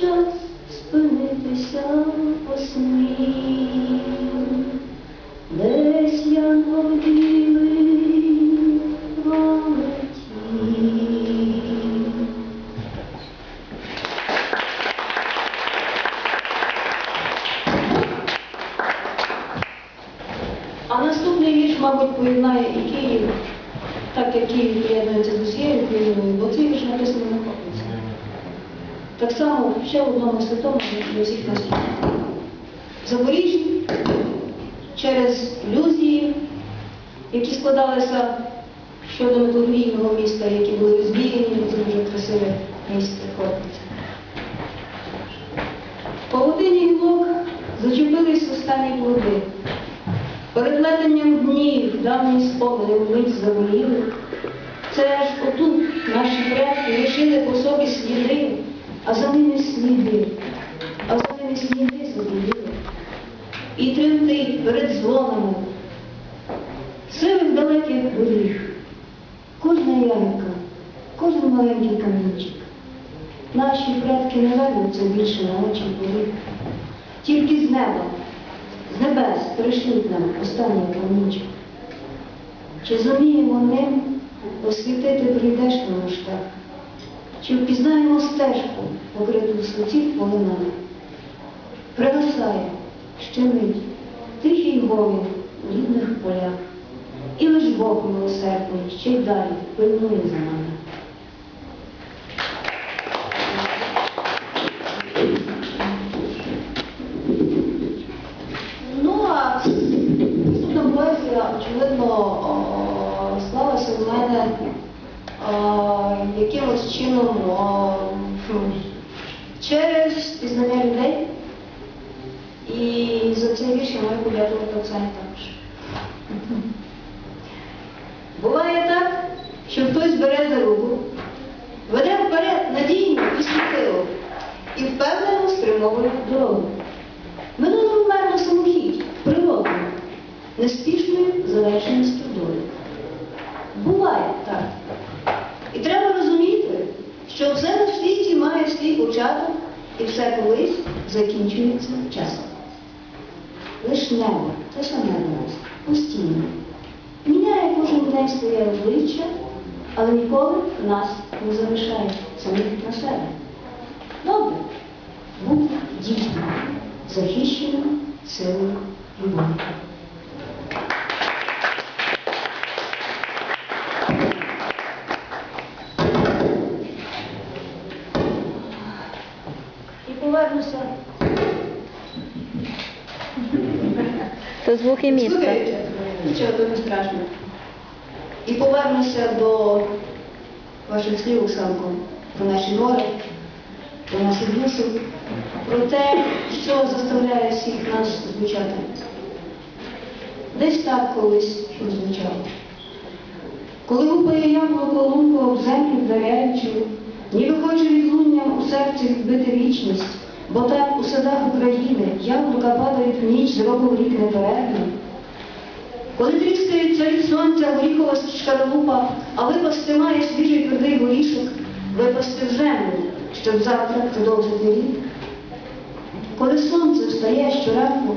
час спинитися посмів. Десь янгол білий пролетів. А наступний вірш, мабуть, поєднає і Київ, так як Київ приєднується з усією Україною, бо цей вірш написаний на Хопниці. Так само ще в одному святому для всіх нас. В Запоріжжі через ілюзії, які складалися щодо металургійного міста, які були розвіяні, це дуже красиве місце Хортиця. Павутині гілок зачепились останні плоди. Перед летенням днів давні спогади вмить заволіли. Це ж отут наші предки лишили по собі сліди, а за ними сліди, а за ними сліди заволіли. І тремтить перед дзвонами сивих далеких доріг. Кожна яйка, кожен маленький камінчик. Наші предки не вернуться більше на очі поріг. Тільки з неба, з небес пришлють нам останній камінчик. Чи зуміємо ним освітити прийдешньому шлях? Чи впізнаємо стежку, покриту суців полинами? Пригасає ще мить тихий гомін у рідних полях. І лиш Бог милосердний ще й далі пильнує за нами. Ну, а наступна поезія, очевидно, склалася в мене якимось чином о, через пізнання людей. І за цей вірш я маю подякувати Оксані також. Буває так, що хтось бере за руку, веде вперед надійно і сміливо і впевнено спрямовує дорогу. Минуло вмерно самохідь, природно, неспішною завершеністю долі. Буває так. Що все на світі має свій початок і все колись закінчується часом. Лиш небо, те саме нас, постійно. Міняє кожен день своє обличчя, але ніколи нас не залишає самих на себе. Добре, будь дійсно захищеним силою любові. І повернуся. То звуки міста. Нічого то не страшно. І повернуся до ваших слів, Оксанко, про наші гори, про нашу душу, про те, що заставляє всіх нас звучати. Десь так колись звучало. Коли гупає яблуко лунко об землю вдаряючи, ніби хоче відлунням у серці відбити вічність, бо так у садах України яблука падають в ніч з року в рік неперервно. Коли тріскається від сонця горіхова шкаралупа, а випасти має свіжий твердий горішок, випасти в землю, щоб завтра продовжити рік. Коли сонце встає щоранку,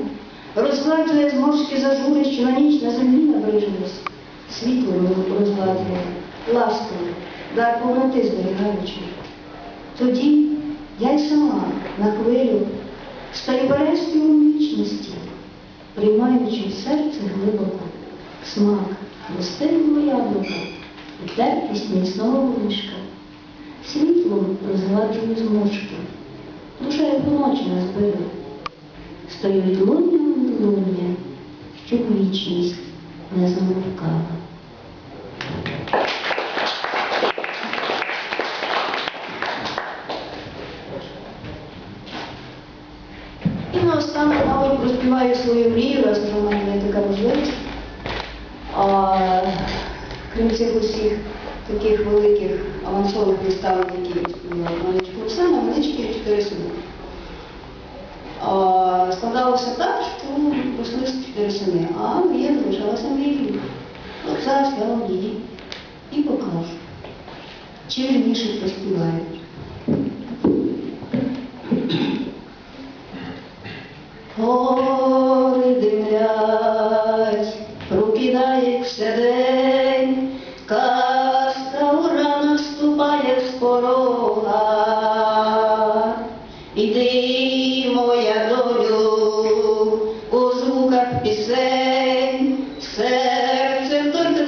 розгладжує зморшки зажури, що на ніч на землі набрижились, світло розгладжує, ласкою, дар повноти зберігаючи. Тоді я й сама на хвилю стаю берестю вічності, приймаючи в серце глибоко смак гостинного яблука і міцного лишка. Світлом розгладжую зморшки, душа як ночі не збила. Стою відлунням відлуння, щоб вічність не замовкала. І наостанок, проспіваю свою мрію, раз в мене є така можливість. Крім цих усіх таких великих авансових виставок, які Маличку Оксана, Малички чотири сини. Складалося так, що росли чотири сини, а мрія залишалася мрією. От зараз я вам її і покажу. чи вірніше проспівають.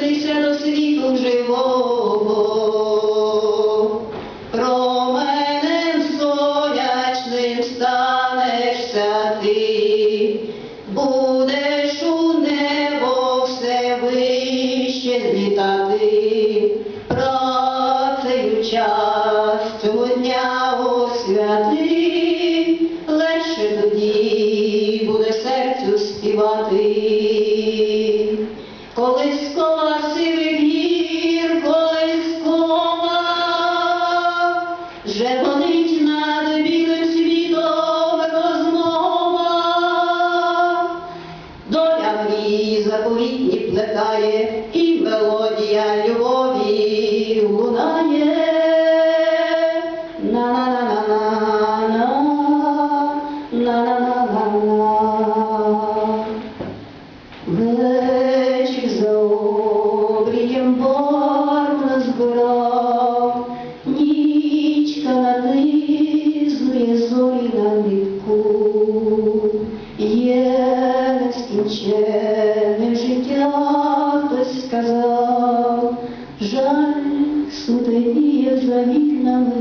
Торкнися до світу живого. Променем сонячним станешся ти, будеш у небо все вище злітати,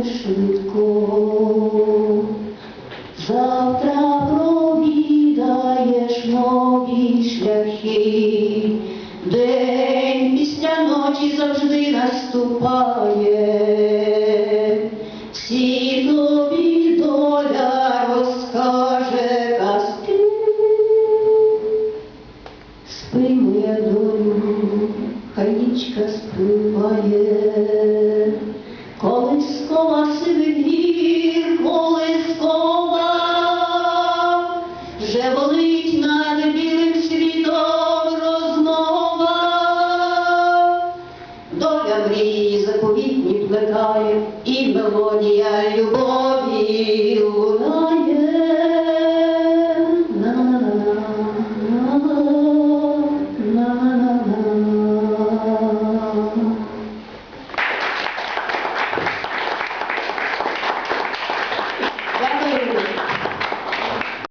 швидко. Завтра провідаєш нові шляхи, день після ночі завжди наступає, всі доля розкаже казки. Спи, моя долю, хай нічка гір,